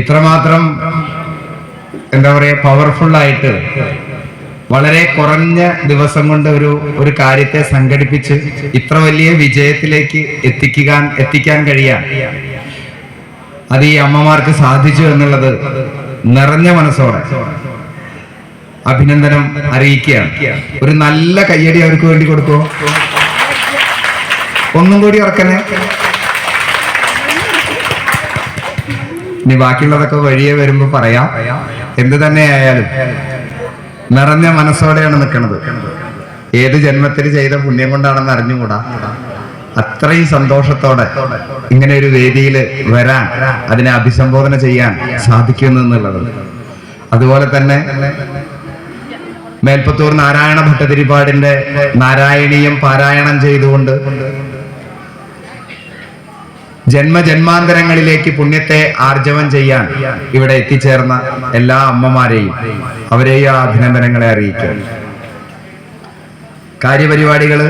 ഇത്രമാത്രം എന്താ പറയുക പവർഫുള്ളായിട്ട് വളരെ കുറഞ്ഞ ദിവസം കൊണ്ട് ഒരു ഒരു കാര്യത്തെ സംഘടിപ്പിച്ച് ഇത്ര വലിയ വിജയത്തിലേക്ക് എത്തിക്കാൻ എത്തിക്കാൻ കഴിയാൻ അത് ഈ അമ്മമാർക്ക് സാധിച്ചു എന്നുള്ളത് നിറഞ്ഞ മനസ്സോടെ അഭിനന്ദനം അറിയിക്കുകയാണ്. ഒരു നല്ല കയ്യടി അവർക്ക് വേണ്ടി കൊടുക്കുമോ ഒന്നും കൂടി ഉറക്കനെ. ഇനി ബാക്കിയുള്ളതൊക്കെ വഴിയെ വരുമ്പോ പറയാം. എന്ത് തന്നെ ആയാലും നിറഞ്ഞ മനസ്സോടെയാണ് നിൽക്കുന്നത് ഏത് ജന്മത്തിൽ ചെയ്ത പുണ്യം കൊണ്ടാണെന്ന് അറിഞ്ഞുകൂടാ. അത്രയും സന്തോഷത്തോടെ ഇങ്ങനെ ഒരു വേദിയിൽ വരാൻ അതിനെ അഭിസംബോധന ചെയ്യാൻ സാധിക്കുന്നു എന്നുള്ളത്. അതുപോലെ തന്നെ മേൽപ്പത്തൂർ നാരായണ ഭട്ടതിരിപ്പാടിന്റെ നാരായണീയം പാരായണം ചെയ്തുകൊണ്ട് ജന്മജന്മാന്തരങ്ങളിലേക്ക് പുണ്യത്തെ ആർജവം ചെയ്യാൻ ഇവിടെ എത്തിച്ചേർന്ന എല്ലാ അമ്മമാരെയും അവരെയും അഭിനന്ദനങ്ങളെ അറിയിക്കുക. കാര്യപരിപാടികൾ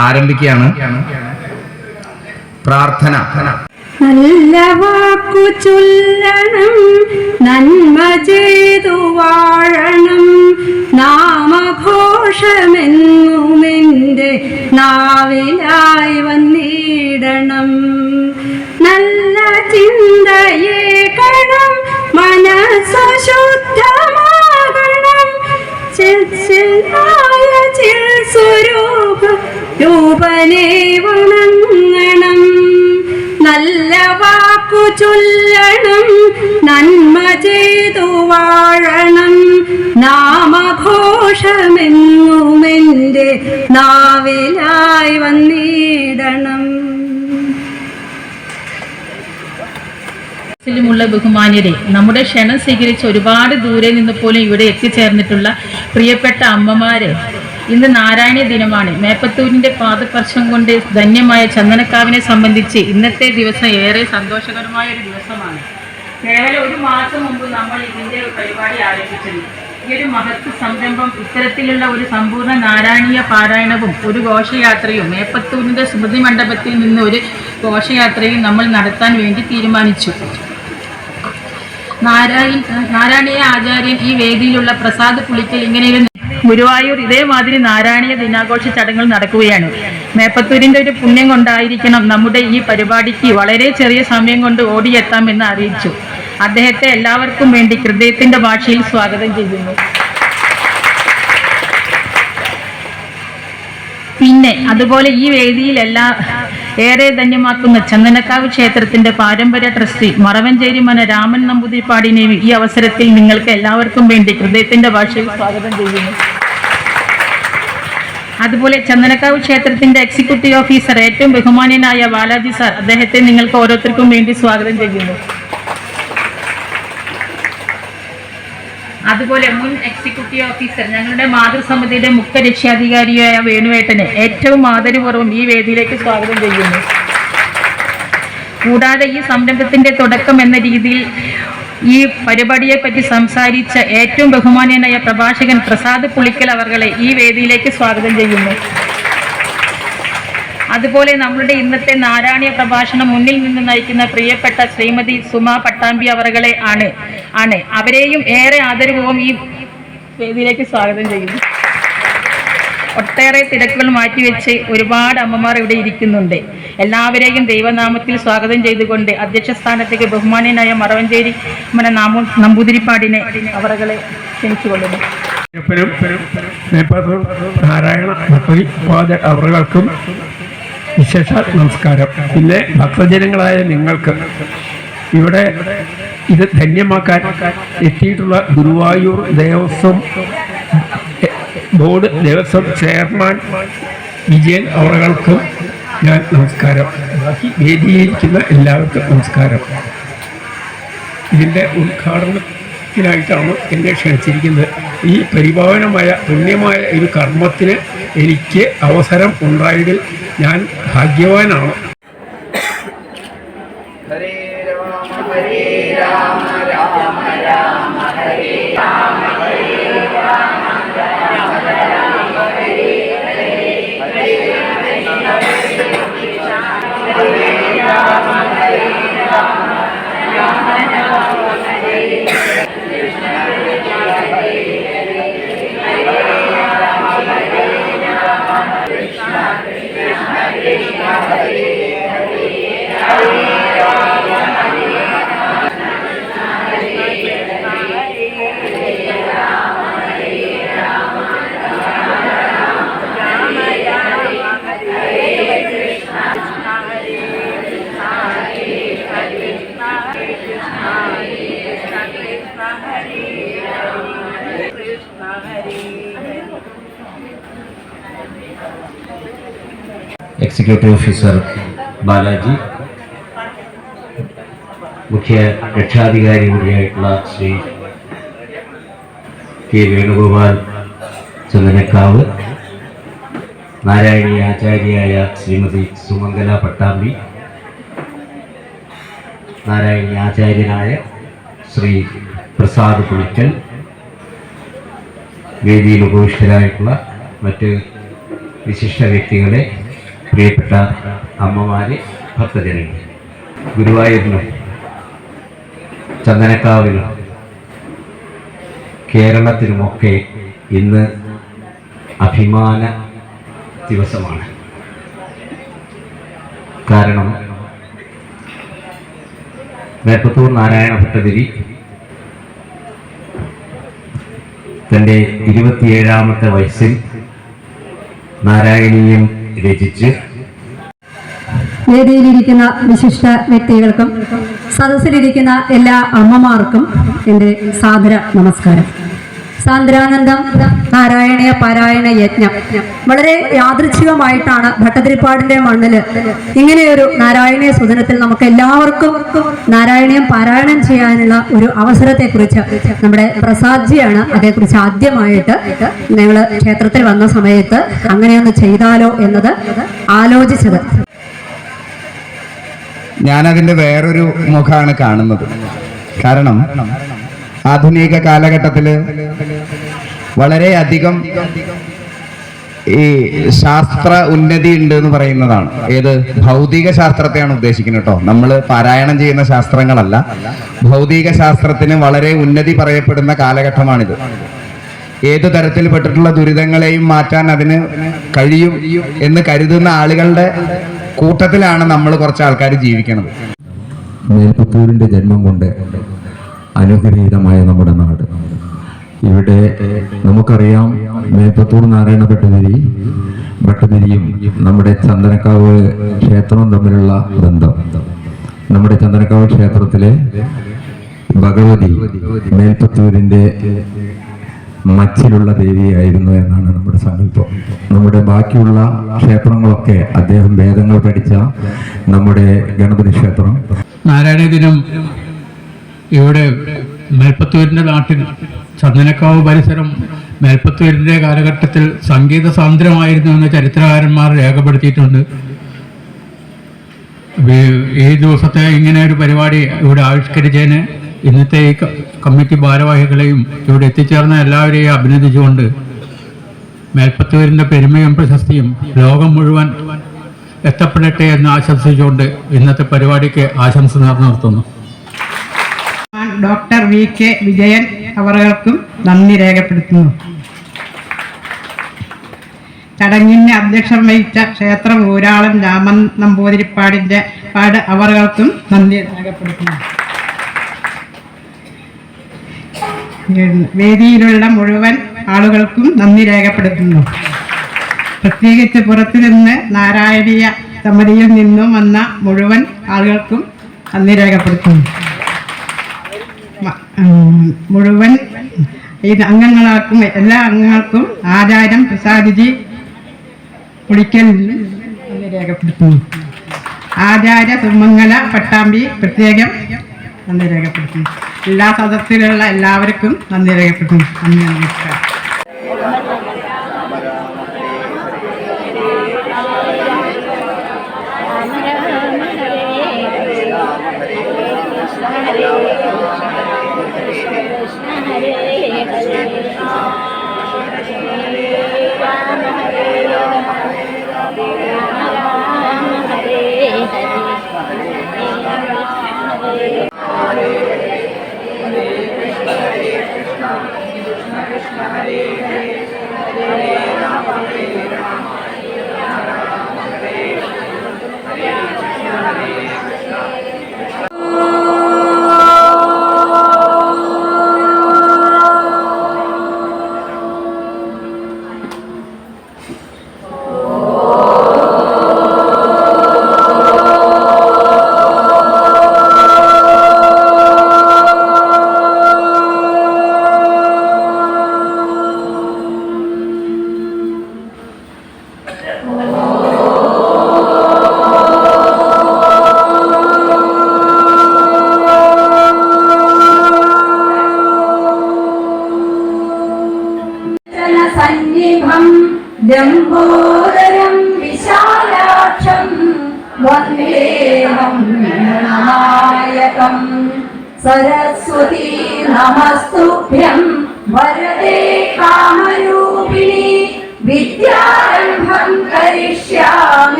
ആരംഭിക്കുകയാണ്. പ്രാർത്ഥന. നല്ല വാക്കു ചൊല്ലണം നന്മ ചെയ്തു വാഴണം. നാമഘോഷമെന്നുമെന്റെ നാവിലായി വന്നിടണം. നല്ല ചിന്തയെ കണം മനസ്സുദ്ധമാകണം ചിൽസിലായ ചിൽ രൂപനെ വണങ്ങണം. നല്ല വാക്കു ചൊല്ലണം നന്മ ചെയ്തു വാഴണം. നാമഘോഷമെന്നുമെന്റെ നാവിലായി വന്നിടണം. ുള്ള ബഹുമാന്യരെ നമ്മുടെ ക്ഷണം സ്വീകരിച്ച് ഒരുപാട് ദൂരെ നിന്ന് പോലും ഇവിടെ എത്തിച്ചേർന്നിട്ടുള്ള പ്രിയപ്പെട്ട അമ്മമാരെ ഇന്ന് നാരായണ ദിനമാണ്. മേപ്പത്തൂരിന്റെ പാദപർശം കൊണ്ട് ധന്യമായ ചന്ദനക്കാവിനെ സംബന്ധിച്ച് ഇന്നത്തെ ദിവസം ഏറെ സന്തോഷകരമായ ഒരു ദിവസമാണ്. കേവലം ഒരു മാസം മുമ്പ് നമ്മൾ ഇതിന്റെ പരിപാടി ആരംഭിച്ചത്. ഈ ഒരു മഹത്ത് സംരംഭം ഇത്തരത്തിലുള്ള ഒരു സമ്പൂർണ നാരായണീയ പാരായണവും ഒരു ഘോഷയാത്രയും മേപ്പത്തൂരിന്റെ സ്മൃതി മണ്ഡപത്തിൽ നിന്ന് ഒരു ഘോഷയാത്രയും നമ്മൾ നടത്താൻ വേണ്ടി തീരുമാനിച്ചു. നാരായണ നാരായണീയ ആചാര്യൻ ഈ വേദിയിലുള്ള പ്രസാദ് പുളിക്കൽ ഇങ്ങനെയൊരു ഗുരുവായൂർ ഇതേമാതിരി നാരായണീയ ദിനാഘോഷ ചടങ്ങുകൾ നടക്കുകയാണ്. മേപ്പത്തൂരിന്റെ ഒരു പുണ്യം കൊണ്ടായിരിക്കണം നമ്മുടെ ഈ പരിപാടിക്ക് വളരെ ചെറിയ സമയം കൊണ്ട് ഓടിയെത്താമെന്ന് അറിയിച്ചു. അദ്ദേഹത്തെ എല്ലാവർക്കും വേണ്ടി ഹൃദയത്തിന്റെ ഭാഷയിൽ സ്വാഗതം ചെയ്യുന്നു. പിന്നെ അതുപോലെ ഈ വേദിയിൽ എല്ലാ ഏറെ ധന്യമാക്കുന്ന ചന്ദനക്കാവ് ക്ഷേത്രത്തിന്റെ പാരമ്പര്യ ട്രസ്റ്റി മറവഞ്ചേരി മന രാമൻ നമ്പൂതിരിപ്പാടിനെയും ഈ അവസരത്തിൽ നിങ്ങൾക്ക് എല്ലാവർക്കും വേണ്ടി ഹൃദയത്തിന്റെ ഭാഷയിൽ സ്വാഗതം ചെയ്യുന്നു. അതുപോലെ ചന്ദനക്കാവ് ക്ഷേത്രത്തിന്റെ എക്സിക്യൂട്ടീവ് ഓഫീസർ ഏറ്റവും ബഹുമാന്യനായ ബാലാജി സാർ അദ്ദേഹത്തെ നിങ്ങൾക്ക് ഓരോരുത്തർക്കും വേണ്ടി സ്വാഗതം ചെയ്യുന്നു. അതുപോലെ മുൻ എക്സിക്യൂട്ടീവ് ഓഫീസർ ഞങ്ങളുടെ മാതൃസമിതിയുടെ മുഖ്യ രക്ഷാധികാരിയായ വേണുവേട്ടനെ ഏറ്റവും ആദരപൂർവം ഈ വേദിയിലേക്ക് സ്വാഗതം ചെയ്യുന്നു. കൂടാതെ ഈ സംരംഭത്തിന്റെ തുടക്കം എന്ന രീതിയിൽ ഈ പരിപാടിയെ പറ്റി സംസാരിച്ച ഏറ്റവും ബഹുമാനീയനായ പ്രഭാഷകൻ പ്രസാദ് പുളിക്കൽ അവർകളെ ഈ വേദിയിലേക്ക് സ്വാഗതം ചെയ്യുന്നു. അതുപോലെ നമ്മളുടെ ഇന്നത്തെ നാരായണീയ പ്രഭാഷണം മുന്നിൽ നിന്ന് നയിക്കുന്ന പ്രിയപ്പെട്ട ശ്രീമതി സുമ പട്ടാമ്പി അവറുകളെ ആണ് ആണ്. അവരെയും ഏറെ ആദരവും ഈ വേദിയിലേക്ക് സ്വാഗതം ചെയ്യുന്നു. ഒട്ടേറെ തിരക്കുകൾ മാറ്റിവെച്ച് ഒരുപാട് അമ്മമാർ ഇവിടെ ഇരിക്കുന്നുണ്ട്. എല്ലാവരെയും ദൈവനാമത്തിൽ സ്വാഗതം ചെയ്തുകൊണ്ട് അധ്യക്ഷ സ്ഥാനത്തേക്ക് ബഹുമാനീയനായ മറവഞ്ചേരി മന നാമ നമ്പൂതിരിപ്പാടിനെ അവറുകളെ ക്ഷണിച്ചുകൊള്ളുന്നു. നാരായണ ഭക്തി അവറുകൾക്കും വിശേഷ നമസ്കാരം. പിന്നെ ഭക്തജനങ്ങളായ നിങ്ങൾക്ക് ഇവിടെ ഇത് ധന്യമാക്കാൻ എത്തിയിട്ടുള്ള ഗുരുവായൂർ ദേവസ്വം ബോർഡ് ദേവസ്വം ചെയർമാൻ വിജയൻ അവറുകൾക്കും ഞാൻ നമസ്കാരം. ബാക്കി വേദിയിരിക്കുന്ന എല്ലാവർക്കും നമസ്കാരം. ഇതിന്റെ ഉദ്ഘാടനത്തിനായിട്ടാണ് എന്നെ ക്ഷണിച്ചിരിക്കുന്നത്. ഈ പരിപാവനമായ പുണ്യമായ ഒരു കർമ്മത്തിന് എനിക്ക് അവസരം ഉണ്ടായതിൽ ഞാൻ ഭാഗ്യവാനാണ്. ഹരേ രാമ. എക്സിക്യൂട്ടീവ് ഓഫീസർ ബാലാജി മുഖ്യ രക്ഷാധികാരി കൂടിയായിട്ടുള്ള ശ്രീ കെ വേണുഗോപാൽ ചന്ദനക്കാവ് നാരായണീയ ആചാര്യയായ ശ്രീമതി സുമംഗല പട്ടാമ്പി നാരായണീയ ആചാര്യനായ ശ്രീ പ്രസാദ് പുളിക്കൽ വേദിയിൽ ഉപവിഷ്ടരായിട്ടുള്ള മറ്റ് വിശിഷ്ട വ്യക്തികളെ പ്രിയപ്പെട്ട അമ്മമാരെ ഭക്തജനങ്ങൾ. ഗുരുവായൂരിലും ചന്ദനക്കാവിലും കേരളത്തിലുമൊക്കെ ഇന്ന് അഭിമാന ദിവസമാണ്. കാരണം മേപ്പത്തൂർ നാരായണ ഭട്ടതിരി തന്റെ ഇരുപത്തിയേഴാമത്തെ വയസ്സിൽ നാരായണീയം രചിച്ച് വേദിയിലിരിക്കുന്ന വിശിഷ്ട വ്യക്തികൾക്കും സദസ്സിലിരിക്കുന്ന എല്ലാ അമ്മമാർക്കും എന്റെ സാദര നമസ്കാരം. സാന്ദ്രാനന്ദം നാരായണ പാരായണ യജ്ഞം. വളരെ യാദൃച്ഛികമായിട്ടാണ് ഭട്ടതിരിപ്പാടിന്റെ മണ്ണിൽ ഇങ്ങനെയൊരു നാരായണീയ സുദിനത്തിൽ നമുക്ക് എല്ലാവർക്കും നാരായണീയം പാരായണം ചെയ്യാനുള്ള ഒരു അവസരത്തെക്കുറിച്ച് നമ്മുടെ പ്രസാദ്ജിയാണ് അതേക്കുറിച്ച് ആദ്യമായിട്ട് ഞങ്ങൾ ക്ഷേത്രത്തിൽ വന്ന സമയത്ത് അങ്ങനെയൊന്ന് ചെയ്താലോ എന്നത് ആലോചിച്ചത്. ഞാനതിന്റെ വേറൊരു മുഖമാണ് കാണുന്നത്. കാരണം ആധുനിക കാലഘട്ടത്തിൽ വളരെയധികം ഈ ശാസ്ത്ര ഉന്നതി ഉണ്ട് എന്ന് പറയുന്നതാണ്. ഏത്? ഭൗതിക ശാസ്ത്രത്തെയാണ് ഉദ്ദേശിക്കുന്നത് കേട്ടോ. നമ്മൾ പാരായണം ചെയ്യുന്ന ശാസ്ത്രങ്ങളല്ല. ഭൗതിക ശാസ്ത്രത്തിന് വളരെ ഉന്നതി പറയപ്പെടുന്ന കാലഘട്ടമാണിത്. ഏത് തരത്തിൽപ്പെട്ടിട്ടുള്ള ദുരിതങ്ങളെയും മാറ്റാൻ അതിന് കഴിയും എന്ന് കരുതുന്ന ആളുകളുടെ കൂട്ടത്തിലാണ് നമ്മൾ കുറച്ച് ആൾക്കാർ ജീവിക്കുന്നത്. ജന്മം കൊണ്ട് അനുഗ്രഹീതമായ നമ്മുടെ നാട്. ഇവിടെ നമുക്കറിയാം മേപ്പത്തൂർ നാരായണ ഭട്ടതിരി ഭട്ടതിരിയും നമ്മുടെ ചന്ദനക്കാവ് ക്ഷേത്രവും തമ്മിലുള്ള ബന്ധം. നമ്മുടെ ചന്ദനക്കാവ് ക്ഷേത്രത്തിലെ ഭഗവതി മേൽപ്പത്തൂരിന്റെ മച്ചിലുള്ള ദേവിയായിരുന്നു എന്നാണ് നമ്മുടെ സങ്കല്പം നമ്മുടെ ബാക്കിയുള്ള ക്ഷേത്രങ്ങളൊക്കെ അദ്ദേഹം വേദങ്ങൾ പഠിച്ച നമ്മുടെ ഗണപതി ക്ഷേത്രം. നാരായണ ദിനം ഇവിടെ മേൽപ്പത്തൂരിന്റെ നാട്ടിൽ ചന്ദനക്കാവ് പരിസരം മേൽപ്പത്തൂരിന്റെ കാലഘട്ടത്തിൽ സംഗീത സാന്ദ്രമായിരുന്നു എന്ന് ചരിത്രകാരന്മാർ രേഖപ്പെടുത്തിയിട്ടുണ്ട്. ഈ ദിവസത്തെ ഇങ്ങനെ ഒരു പരിപാടി ഇവിടെ ആവിഷ്കരിച്ചതിന് ഇന്നത്തെ ഈ കമ്മിറ്റി ഭാരവാഹികളെയും ഇവിടെ എത്തിച്ചേർന്ന എല്ലാവരെയും അഭിനന്ദിച്ചുകൊണ്ട് മേൽപ്പത്തൂരിന്റെ പെരുമയും പ്രശസ്തിയും ലോകം മുഴുവൻ എത്തപ്പെടട്ടെ എന്ന് ആശംസിച്ചുകൊണ്ട് ഇന്നത്തെ പരിപാടിക്ക് ആശംസ നേർന്നു നിർത്തുന്നു. ഡോക്ടർ വി കെ വിജയൻ അവർക്കും നന്ദി രേഖപ്പെടുത്തുന്നു. ചടങ്ങിന് അധ്യക്ഷം വഹിച്ച ക്ഷേത്രം ഊരാളൻ രാമൻ നമ്പൂതിരിപ്പാടിന്റെ പാട് അവർകൾക്കും നന്ദി രേഖപ്പെടുത്തുന്നു. വേദിയിലുള്ള മുഴുവൻ ആളുകൾക്കും നന്ദി രേഖപ്പെടുത്തുന്നു. പ്രത്യേകിച്ച് പുറത്തു നിന്ന് നാരായണീയ സമിതിയിൽ നിന്നും വന്ന മുഴുവൻ ആളുകൾക്കും നന്ദി രേഖപ്പെടുത്തുന്നു. മുഴുവൻ ഈ അംഗങ്ങൾക്കും എല്ലാ അംഗങ്ങൾക്കും ആചാരം പ്രസാദിജി പുളിക്കലിനും നന്ദി രേഖപ്പെടുത്തുന്നു. ആചാര്യ സുമംഗല പട്ടാമ്പി പ്രത്യേകം നന്ദി രേഖപ്പെടുത്തുന്നു. എല്ലാ സദസ്സിലുള്ള എല്ലാവർക്കും നന്ദി രേഖപ്പെടുത്തുന്നു. നന്ദി നമസ്കാരം.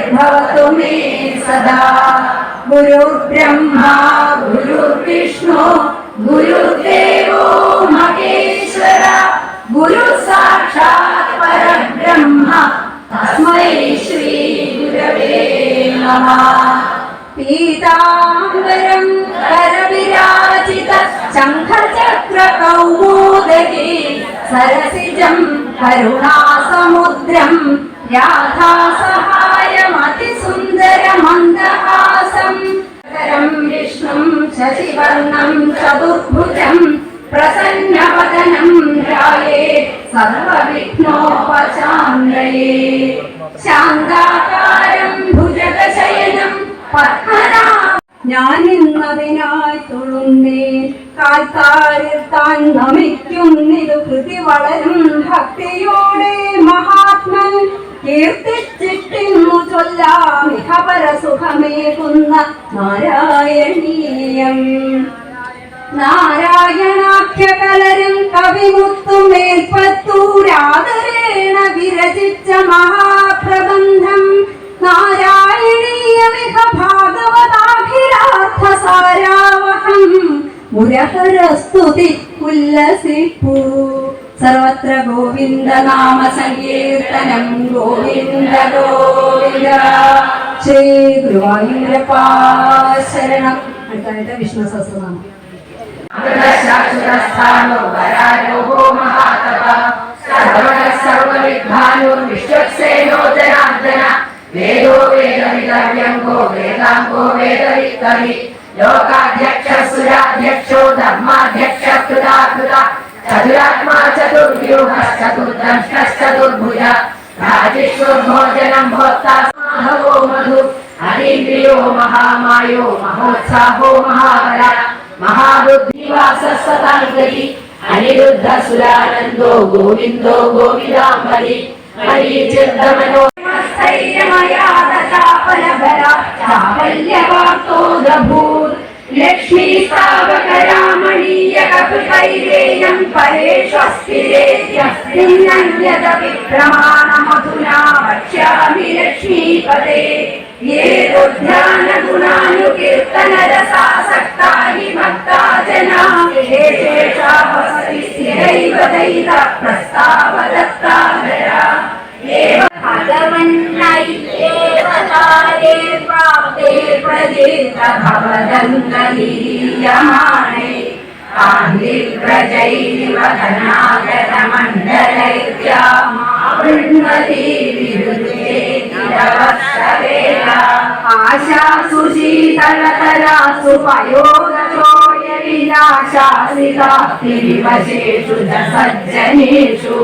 भवतु मे सदा। गुरुर्ब्रह्मा गुरुर्विष्णु गुरुदेवो महेश्वर। गुरुसाक्षात् परब्रह्म तस्मै श्रीगुरवे नमः। पीताम्बरम् करविराजित शम्भचक्रकौदकी सरसिजम् करुणासमुद्रम् ഇന്നതിനായി തൊഴുന്നേൻ കാൽക്കാരിൽ താൻ നമിക്കുന്നിതു കൃതി വളരും മഹാത്മൻ കീർത്തിച്ചിട്ടിന്നു ചൊല്ലാം ഇഹപര സുഖമേകുന്ന നാരായണീയം. നാരായണാഖ്യകലരും കവിമുത്തും മേൽപ്പത്തൂരാദരേണ വിരചിച്ച മഹാപ്രബന്ധം. നാരായണീയമിഹ ഭാഗവതാഖിലാർത്ഥ സാരാവഹം മുരഹരസ്തുതി ഉല്ലസിപ്പൂ. सर्वत्र गोविन्दनामसङ्कीर्तनं गोविन्द गोविन्द श्री गुरुवायुन्द्रपाशरणम् अन्तर्गत विष्णु सहस्रनाम शाश्वतस्थानो वरायोः महातपः सर्वण सर्वविद्भानुर्विश्वक्सेनो जनार्दन वेदो वेदविदव्यङ्गो वेदाङ्गो वेदवित्तवि लोकाध्यक्षः सुराध्यक्षो धर्माध्यक्ष भोजनम भोक्ता माधवो मधु हरिप्रियो महामायो महोत्साहो महाबला महाबुद्धिवास सतानुगति अनिरुद्ध सुरानंदो गोविंदो गोविदांबरि हरिचिन्दमनो लक्ष्मी స్థావకరామణీయకృతైరేయం పరేష్వస్తిరేత్యస్తిన్నన్యదపి ప్రమాణమ वक्ष्यामि लक्ष्मीपदे ये रुध्यानगुणानुकीर्तनरसासक्ता हि भक्ता जना। ये शेषाः स्थिरैव दैव प्रस्तावदत्ताधरा एव भगवन्नैरेव प्राप्ते प्रदेत भवदङ्गलीयमा भवदङ्गलीयमाणे कान्तिव्रजैरिव धनागतमण्डलैत्यामावृण्वती विरुद्धे आशासु शीतलतरासु पयोदशोय विनाशासितास्तिविवशेषु च सज्जनेषु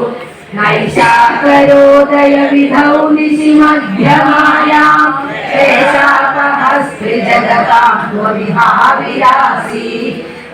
नैषाकरोदय विधौ निशि मध्यमायाम् एषापहस्त्रिजगतां विहाविरासि नारायण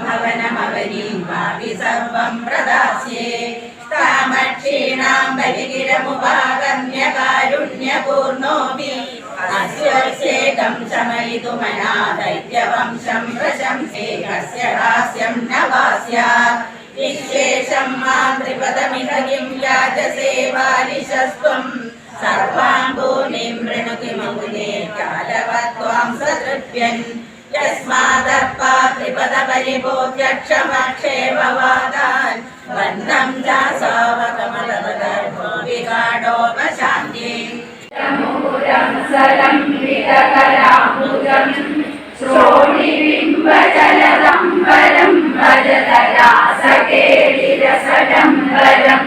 ഭവനമവനീമാവി സർവം പ്രദാസ്യേ. കാമക്ഷീണാം ബലികിരമുപാകന്യകാരുണ്യപൂർണോപി അസ്യോത്സേകം ശമയിതു മനാ ദൈത്യവംശം പ്രശംസേ കസ്യ ഹാസ്യം ന വാസ്യ വിശേഷം മാം ത്രിപദമിഹ കിം യാചസേ വാലിശസ്ത്വം സർവാംഗൂനിം കാലവത്വാം സതൃപ്യൻ ക്ഷമക്ഷേമവാദാൻ വന്ദം ദാസോപകമലപദർഭോവികാടോപശാന്തി രമുപുരം സരം വിരകരാമുരം ശ്രോണിബിംബജലദം വരം ഭജതരാസകേളിരസടം വരം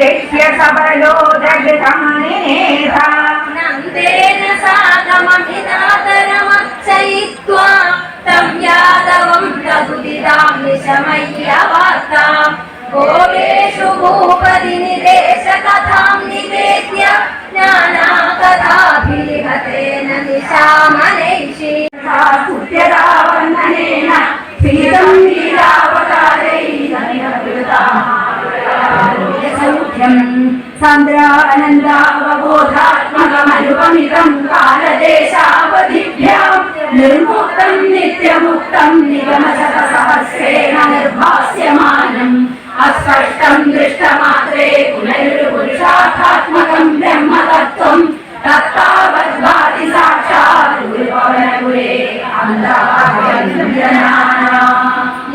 दैत्य सबलो जगदमनेधा नन्देन सागमभिनातरमक्षयित्वा तं यादवं रघुदिदां निशमय्यवार्तां गोवेषु भूपदिनिदेशकथां निवेद्य ज्ञानाकथाभिलिहतेन निशामनैषि सुत्यदावन्दनेन श्रीतं लीलावतारैः स्तुत्यदावन्दनेन पीतं लीलावतारैरनिहृतासौख्यं सान्द्रानन्दावबोधात्मकमनुपमितं कालदेशावधिभ्यां निर्मुक्तं नित्यमुक्तं निगमशतसहस्रेण निर्भास्यमानम् अस्पष्टं दृष्टमात्रे पुनरुपुरुषार्थात्मकं ब्रह्मतत्त्वं तत्तावद्भाति साक्षात् गुरुपवनगुरे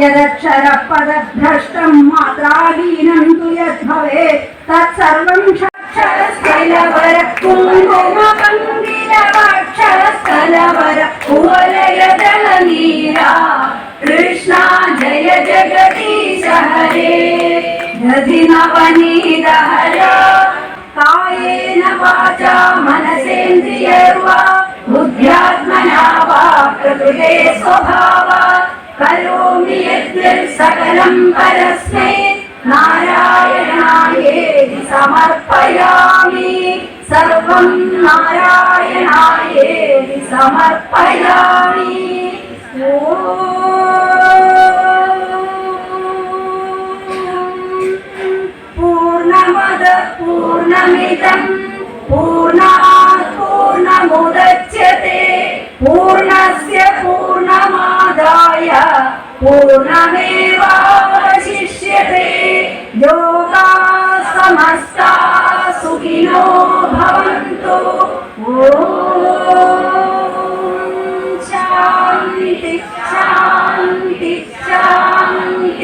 यदक्षरपदभ्रष्टं मात्राहीनं तु यद्भवेत् തത്സർവം ക്ഷരസ്ഥലവര കുങ്കുമപങ്കിലക്ഷരസ്ഥലവര കുവലയതള നീരാ കൃഷ്ണ ജയ ജഗദീശ ഹരേ നദിനവനീത ഹര കായേന വാച മനസേന്ദ്രിയർവ. ബുദ്ധ്യാത്മനാ വാ പ്രകൃതേ സ്വഭാവ. കരോമി യദ്യ സകലം പരസ്മൈ. नारायणायेति समर्पयामि सर्वं नारायणायेति समर्पयामि पूर्णमद पूर्णमिदं पूर्णात् पूर्णमुदच्यते पूर्णस्य पूर्णमादाय पूर्णमेवावशिष्यते योगा समस्ता सुखिनो भवन्तु ॐ ശാന്തി ശാന്തി ശാന്തിः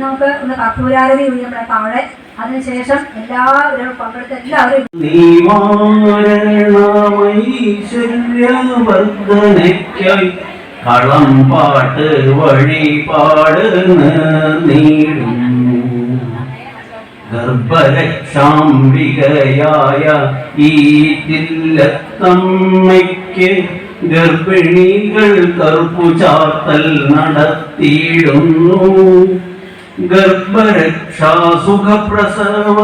നമുക്ക് ഒന്ന് കർപ്പൂരാരതി നമ്മുടെ താഴെ അതിനുശേഷം എല്ലാവരും പങ്കെടുത്ത എല്ലാവരും നീവാരണമൈശ്വര്യവർദ്ധനയ്ക്കായി കളം പാട്ട് വഴിപാട് നേടുന്നു ഗർഭരക്ഷാംബികയായ ഈ തില്ലത്തമ്മയ്ക്ക് ഗർഭിണികൾ കറുപ്പുചാത്തൽ നടത്തിയിടുന്നു. ഗർഭരക്ഷാ സുഖപ്രസവ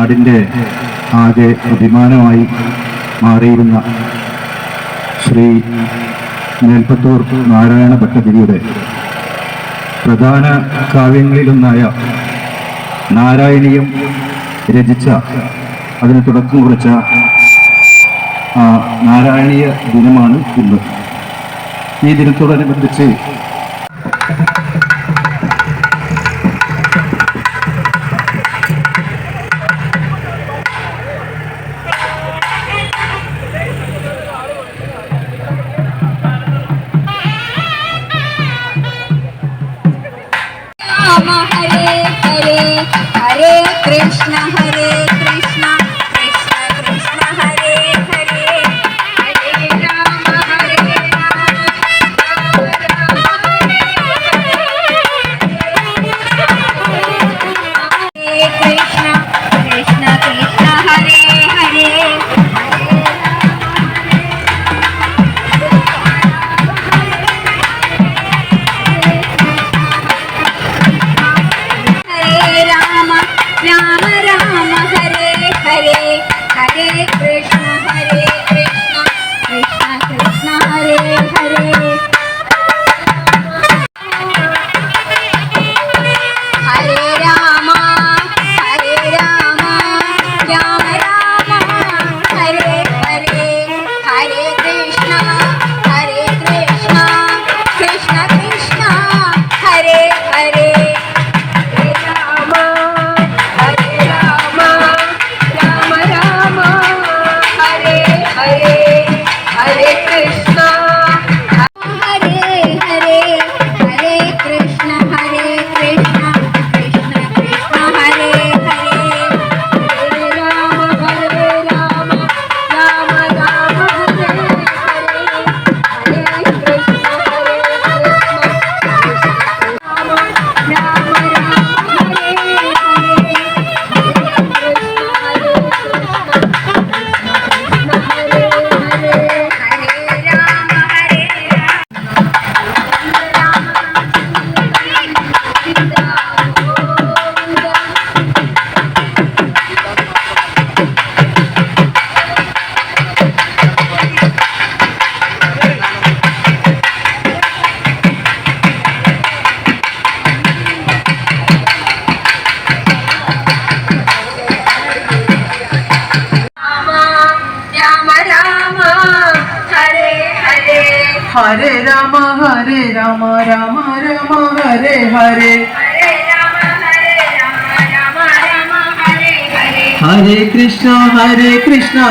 നാടിന്റെ ആകെ അഭിമാനമായി മാറിയിരുന്ന ശ്രീ മേൽപ്പത്തൂർ നാരായണ ഭട്ടഗിരിയുടെ പ്രധാന കാവ്യങ്ങളിലൊന്നായ നാരായണീയം രചിച്ച അതിന് തുടക്കം കുറിച്ച നാരായണീയ ദിനമാണ് ഇന്ന്. ഈ ദിനത്തോടനുബന്ധിച്ച് ராம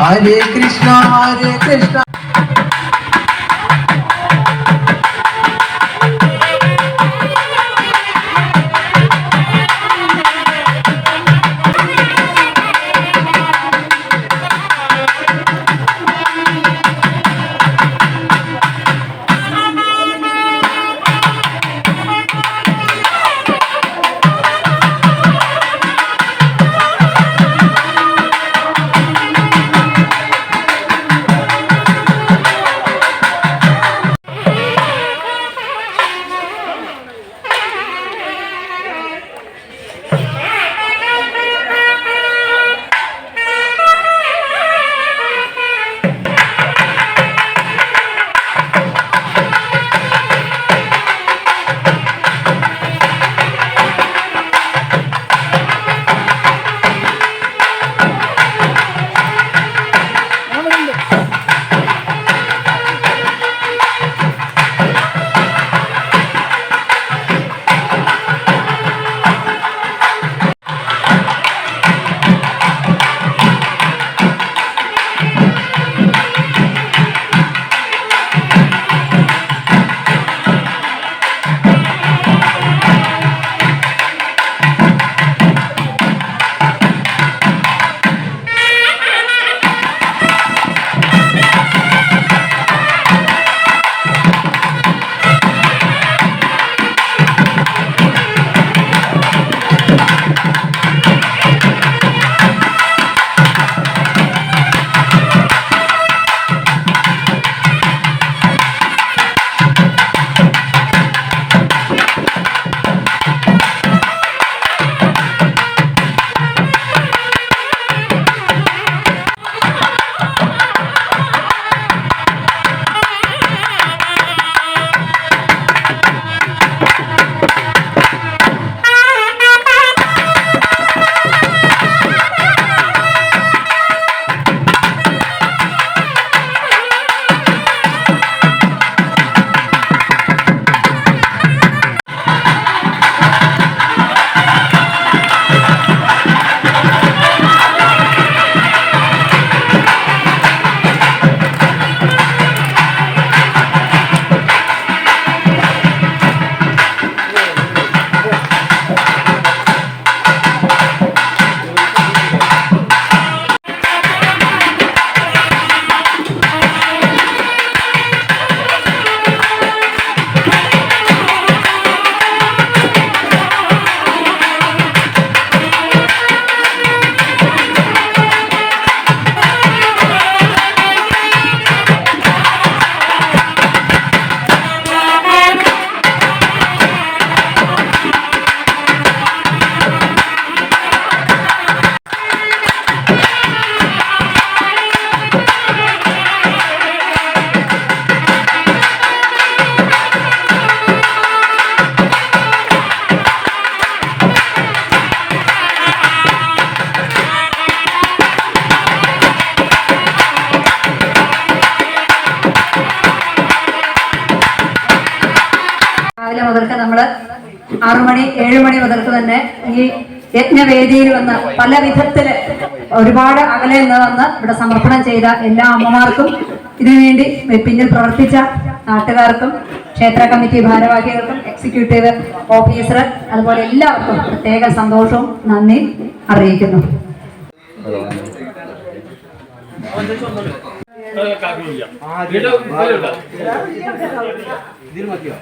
হরে কৃষ্ণ হরে কৃষ্ণ। ആറുമണി ഏഴുമണി മുതൽക്ക് തന്നെ ഈ യജ്ഞവേദിയിൽ വന്ന് പല വിധത്തിൽ ഒരുപാട് അകലെ നിന്ന് വന്ന് ഇവിടെ സമർപ്പണം ചെയ്ത എല്ലാ അമ്മമാർക്കും ഇതിനുവേണ്ടി പിന്നിൽ പ്രവർത്തിച്ച നാട്ടുകാർക്കും ക്ഷേത്ര കമ്മിറ്റി ഭാരവാഹികൾക്കും എക്സിക്യൂട്ടീവ് ഓഫീസർ അതുപോലെ എല്ലാവർക്കും പ്രത്യേക സന്തോഷവും നന്ദി അറിയിക്കുന്നു. ഇതിൽ മതിയോ?